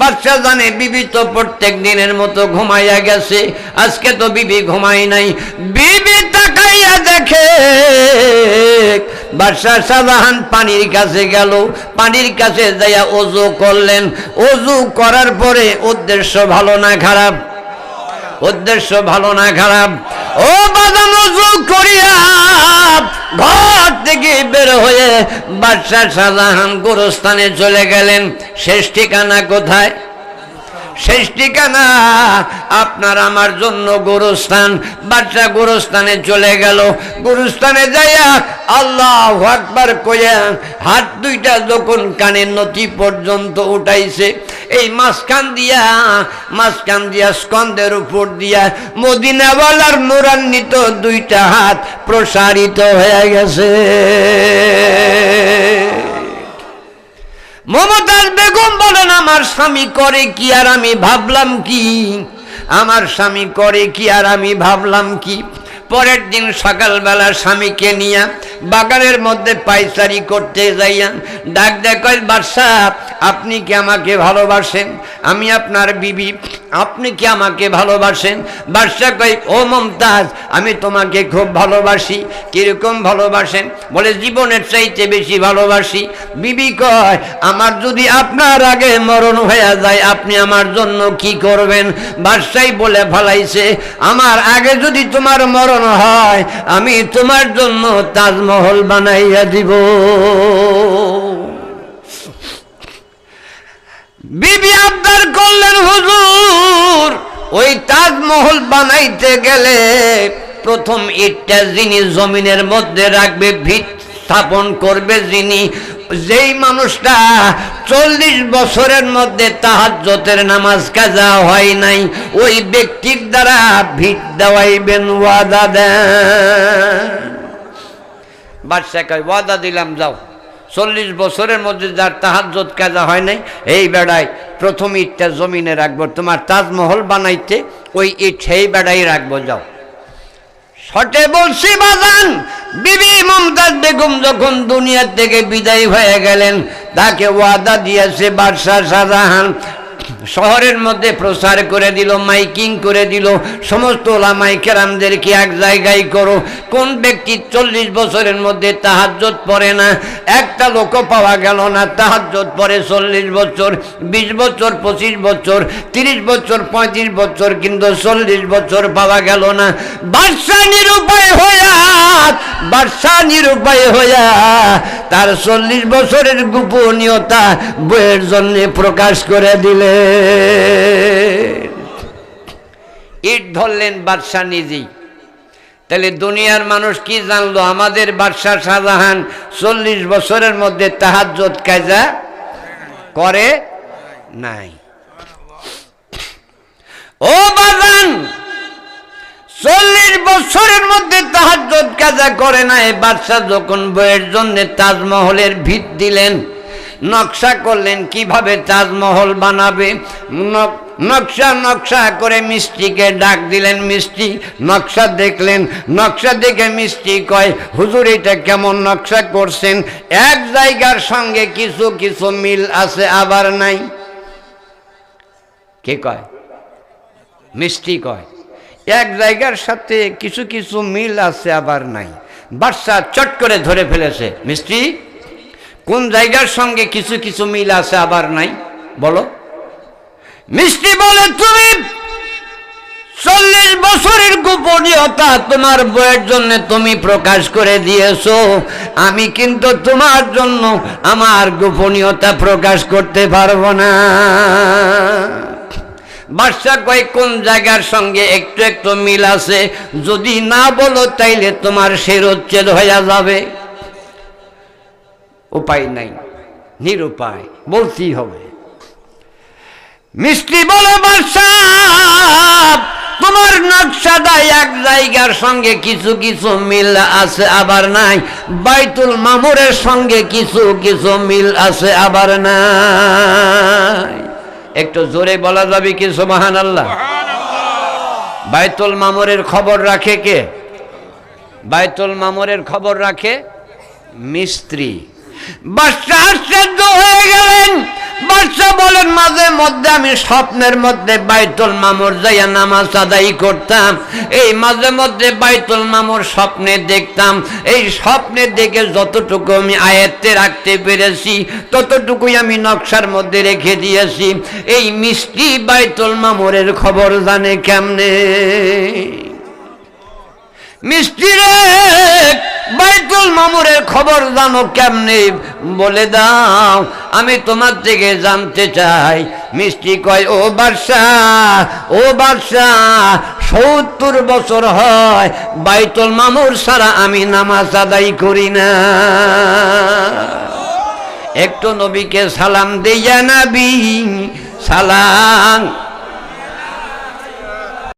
বাচ্চা জানে, বিবি তো প্রত্যেক দিনের মতো ঘুমাইয়া গেছে। আজকে তো বিবি ঘুমাই নাই। বিবি তাকাইয়া দেখে বাদশাহ শাহজাহান পানির কাছে গেল। পানির কাছে যাইয়া অজু করলেন। অজু করার পরে উদ্দেশ্য ভালো না খারাপ? উদ্দেশ্য ভালো না খারাপ? ও বাদাম অজু বের হয়ে বাদশাহ শাহজাহান গোরস্থানে চলে গেলেন। শেষ ঠিকানা কোথায়? শেষ ঠিকানা। আপনার আমার জন্য গোরস্থান। বাচ্চা গোরস্থানে চলে গেল। গোরস্থানে যাইয়া আল্লাহ আকবার কইয়া হাত দুইটা যখন কানের নথি পর্যন্ত উঠাইছে, এই মাঝখান দিয়া মাঝখান দিয়া স্কন্দের উপর দিয়া মদিনাওয়ালার নুরান্বিত দুইটা হাত প্রসারিত হয়ে গেছে। মমতাজ বলেন, আমার স্বামী করে কি আর আমি ভাবলাম কি? আমার স্বামী করে কি আর আমি ভাবলাম কি? পরের দিন সকালবেলা স্বামীকে নিয়ে বাগানের মধ্যে পাইচারি করতে যাইয়া ডাক দেখ বাদশাহ, আপনি কি আমাকে ভালোবাসেন? আমি আপনার বিবি। আপনি কি আমাকে ভালোবাসেন? বাদশাহ কয়, ও মমতাজ, আমি তোমাকে খুব ভালোবাসি। কীরকম ভালোবাসেন? বলে, জীবনের চাইতে বেশি ভালোবাসি। বিবি কয়, আমার যদি আপনার আগে মরণ হয়ে যায়, আপনি আমার জন্য কি করবেন? বাদশাই বলে ফলাইছে আমার আগে যদি তোমার মরণ হয়, আমি তোমার জন্য তাজমহল বানাইয়া দিব। বিবি আবদার করলেন, হুজুর ওই তাজমহল বানাইতে গেলে প্রথম ইটটা যিনি জমিনের মধ্যে রাখবে, ভিত স্থাপন করবে যিনি। যেই মানুষটা চল্লিশ বছরের মধ্যে তাহার তাহাজ্জতের নামাজ কাজা হয় নাই, ওই ব্যক্তির দ্বারা ভিত দেওয়াইবেন, ওয়াদা দেন। বাদশাহ ওয়াদা দিলাম, যাও। চল্লিশ বছরের মধ্যে যার তাহাজত কাজা হয় নাই, এই বেড়ায় প্রথম ইটটা জমিনে রাখব, তোমার তাজমহল বানাইতে ওই ইট সেই বেড়াই রাখব, যাও। শটে বলছি, বাজান, বিবি মমতাজ বেগম যখন দুনিয়ার থেকে বিদায় হয়ে গেলেন, তাকে ওয়াদা দিয়েছে বাদশাহ শাহজাহান শহরের মধ্যে প্রচার করে দিল, মাইকিং করে দিল। সমস্ত ওলামাই কেরামদেরকে এক জায়গায় করো। কোন ব্যক্তি চল্লিশ বছরের মধ্যে তাহাজ্জত পড়ে না? একটা লোকও পাওয়া গেল না তাহাজ্জত পরে চল্লিশ বছর, বিশ বছর, পঁচিশ বছর, তিরিশ বছর, পঁয়ত্রিশ বছর, কিন্তু চল্লিশ বছর পাওয়া গেল না। বাদশাহ নিরুপায় হইয়া, বাদশাহ নিরুপায় হইয়া, তার চল্লিশ বছরের গোপনীয়তা বইয়ের জন্য প্রকাশ করে দিলে। ইট ধরলেন বাদশাহ নিজেই। তাহলে দুনিয়ার মানুষ কি জানলো? আমাদের বাদশাহ শাহজাহান চল্লিশ বছরের মধ্যে তাহাজ্জত কাজা করে নাই। ও বাজান, চল্লিশ বছরের মধ্যে তাহাজ্জত কাজা করে নাই। বাদশাহ যখন বইয়ের জন্য তাজমহলের ভিত দিলেন নকশা করলেন, কীভাবে তাজমহল বানাবে? নক- নকশা নকশা করে মিষ্টিকে ডাক দিলেন মিষ্টি। নকশা দেখলেন, নকশা দেখে মিষ্টি কয়, হুজুর, এটা কেমন নকশা করছেন? এক জায়গার সঙ্গে কিছু কিছু মিল আছে, আবার নাই। কে কয়? মিষ্টি কয়। এক জায়গার সাথে কিছু কিছু মিল আছে, আবার নাই। বাদশা চট করে ধরে ফেলেছে, মিষ্টি কোন জায়গার সঙ্গে কিছু কিছু মিল আছে আবার নাই? বলো। মিষ্টি বলে তুমি চল্লিশ বছরের গোপনীয়তা তোমার বইয়ের জন্য তুমি প্রকাশ করে দিয়েছ। আমি কিন্তু তোমার জন্য আমার গোপনীয়তা প্রকাশ করতে পারব না। বাদশা কয় কোন জায়গার সঙ্গে একটু একটু মিল আছে? যদি না বলো, তাইলে তোমার শিরোচ্ছেদ হয়ে যাবে। উপায় নাই নিরুপায় বলতেই হবে। মিষ্টি বলে বাদশাহ তোমার নকশাটা এক জায়গার সঙ্গে কিছু কিছু মিল আছে আবার নাই। বাইতুল মামুরের সঙ্গে কিছু কিছু মিল আছে আবার নাই। একটু জোরে বলা যাবে কি সুবাহান আল্লাহ বাইতুল মামুরের খবর রাখে কে? বাইতুল মামুরের খবর রাখে মিস্ত্রি। বাচ্চা আশ্চর্য হয়ে গেলেন। বাচ্চা বলেন, মাঝে মধ্যে আমি স্বপ্নের মধ্যে বাইতুল মামুর যাইয়া নামাজ আদায় করতাম। এই মাঝে মধ্যে বাইতুল মামুর স্বপ্নে দেখতাম। এই স্বপ্নে দেখে যতটুকু আমি আয়ত্তে রাখতে পেরেছি, ততটুকুই আমি নকশার মধ্যে রেখে দিয়েছি। এই মিষ্টি বাইতুল মামুরের খবর জানে কেমনে? মিষ্টি রে, বাইতুল মামুরের খবর জানো কেমনে? বলে দাও, আমি তোমার থেকে জানতে চাই। মিষ্টি কয়, ও বাদশাহ ও বাদশা, সত্তর বছর হয়, বাইতুল মামুর ছাড়া আমি নামাজ আদায় করি না। একটু নবীকে সালাম দিয়া নাবি, সালাম